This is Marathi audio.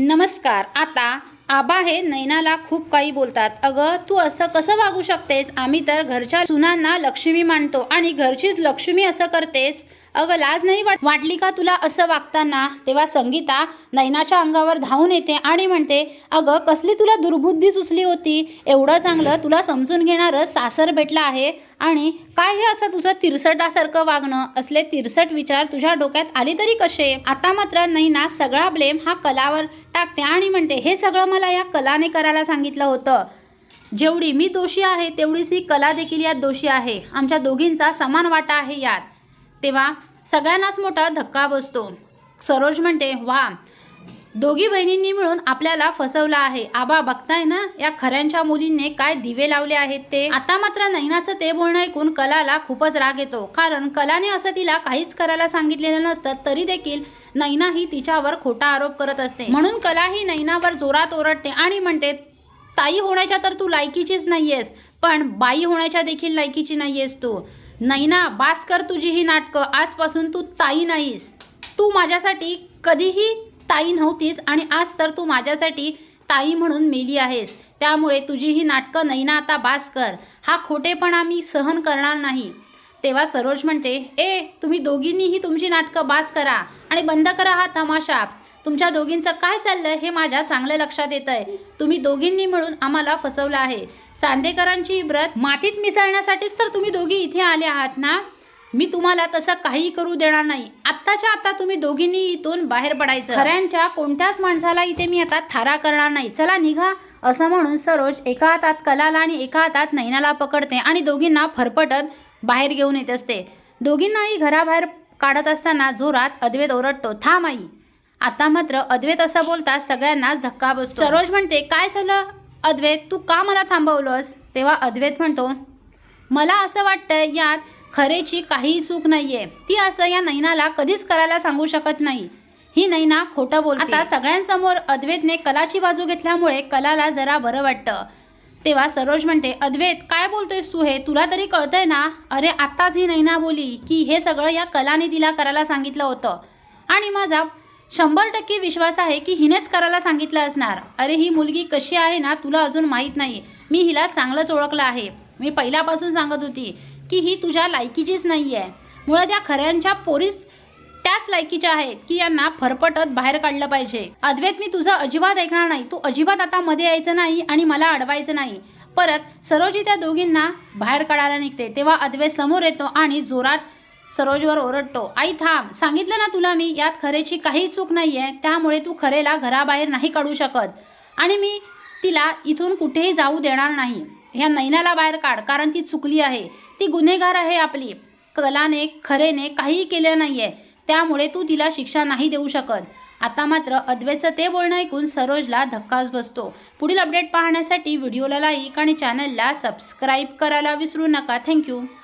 नमस्कार. आता आबा हे नैनाला खूप काही बोलतात. अगं तू असं कसं वागू शकतेस? आम्ही तर घरच्या सुनांना लक्ष्मी मानतो आणि घरचीच लक्ष्मी असं करतेस. अगं लाज नाही वाट वाटली का तुला असं वागताना? तेव्हा संगीता नैनाच्या अंगावर धावून येते आणि म्हणते अगं कसली तुला दुर्बुद्धी सुचली होती? एवढं चांगलं तुला समजून घेणारं सासर भेटलं आहे. आणि काय हे असं तुझं तिरसटासारखं वागणं? असले तिरसट विचार तुझ्या डोक्यात आले तरी कसे? आता मात्र नैना सगळा ब्लेम हा कलावर टाकते आणि म्हणते हे सगळं मला या कलाने करायला सांगितलं होतं. जेवढी मी दोषी आहे तेवढीच ही कला देखील यात दोषी आहे. आमच्या दोघींचा समान वाटा आहे यात. तेव्हा सगळ्यांनाच मोठा धक्का बसतो. सरोज म्हणते वा दोघी बहिणींनी मिळून आपल्याला फसवलं आहे. आबा बघताय ना? या खऱ्यांच्या मुलींनी काय दिवे लावले आहेत ते? आता मात्र नैनाचं ते बोलणं ऐकून कलाला खूपच राग येतो. कारण कलाने असं तिला काहीच करायला सांगितलेलं नसतं तरी देखील नैना ही तिच्यावर खोटा आरोप करत असते. म्हणून कला ही नैनावर जोरात ओरडते आणि म्हणते ताई होण्याच्या तर तू लायकीचीच नाहीयेस पण बाई होण्याच्या देखील लायकीची नाहीयेस तू. नैना बास कर तुझी ही नाटकं. आजपासून तू ताई नाहीस. तू माझ्यासाठी कधीही ताई नव्हतीस आणि आज तर तू माझ्यासाठी ताई म्हणून मेली आहेस. त्यामुळे तुझी ही नाटकं नैना आता बास कर. हा खोटेपणा मी सहन करणार नाही. तेव्हा सरोज म्हणते ए तुम्ही दोघींनीही तुमची नाटकं बास करा आणि बंद करा हा तमाशा तुमच्या दोघींचं काय चाललं हे माझ्या चांगलं लक्षात येत आहे तुम्ही दोघींनी मिळून आम्हाला फसवलं आहे. चांदेकरांची इब्रत मातीत मिसळण्यासाठीच तर तुम्ही दोघी इथे आले आहात ना? मी तुम्हाला तसं काही करू देणार नाही. आत्ताच्या आता तुम्ही दोघींनी इथून बाहेर पडायचं. खऱ्यांच्या कोणत्याच माणसाला इथे मी आता थारा करणार नाही. चला निघा. असं म्हणून सरोज एका हातात कलाला आणि एका हातात नैनाला पकडते आणि दोघींना फरफटत बाहेर घेऊन येत असते. दोघींनाही घराबाहेर काढत असताना जोरात अद्वैत ओरडतो थांब आई. आता मात्र अद्वैत असं बोलता सगळ्यांनाच धक्का बसतो. सरोज म्हणते काय झालं? अद्वैत तू का मला थांबवलंस? तेव्हा अद्वैत म्हणतो मला असं वाटतं यात खरेची काहीही चूक नाहीये. ती असं या नैनाला कधीच करायला सांगू शकत नाही. ही नैना खोटं बोलते. आता सगळ्यांसमोर अद्वैतने कलाची बाजू घेतल्यामुळे कलाला जरा बरं वाटतं. तेव्हा सरोज म्हणते अद्वैत काय बोलतोयस तू हे? तुला तरी कळतंय ना? अरे आत्ताच ही नैना बोली की हे सगळं या कलाने तिला करायला सांगितलं होतं. आणि माझा शंभर टक्के विश्वास आहे की हिनेच करायला सांगितलं असणार. अरे ही मुलगी कशी आहे ना तुला अजून माहीत नाही. मी हिला चांगलंच ओळखलं आहे. मी पहिल्यापासून सांगत होती की ही तुझ्या लायकीचीच नाही आहे. मुळात या खऱ्यांच्या पोरीस त्याच लायकीच्या आहेत की यांना फरफटत बाहेर काढलं पाहिजे. अद्वैत मी तुझं अजिबात ऐकणार नाही. तू अजिबात आता मध्ये यायचं नाही आणि मला अडवायचं नाही. परत सरोजी त्या दोघींना बाहेर काढायला निघते. तेव्हा अद्वैत समोर येतो आणि जोरात सरोजवर ओरडतो आई थांब. सांगितलं ना तुला मी यात खरेची काही चूक नाही आहे त्यामुळे तू खरेला घराबाहेर नाही काढू शकत. आणि मी तिला इथून कुठेही जाऊ देणार नाही. ह्या नैनाला बाहेर काढ कारण ती चुकली आहे. ती गुन्हेगार आहे आपली. कलाने खरेने काहीही केलं नाही आहे त्यामुळे तू तिला शिक्षा नाही देऊ शकत. आता मात्र अद्वैतचं ते बोलणं ऐकून सरोजला धक्काच बसतो. पुढील अपडेट पाहण्यासाठी व्हिडिओला लाईक आणि चॅनलला सबस्क्राईब करायला विसरू नका. थँक्यू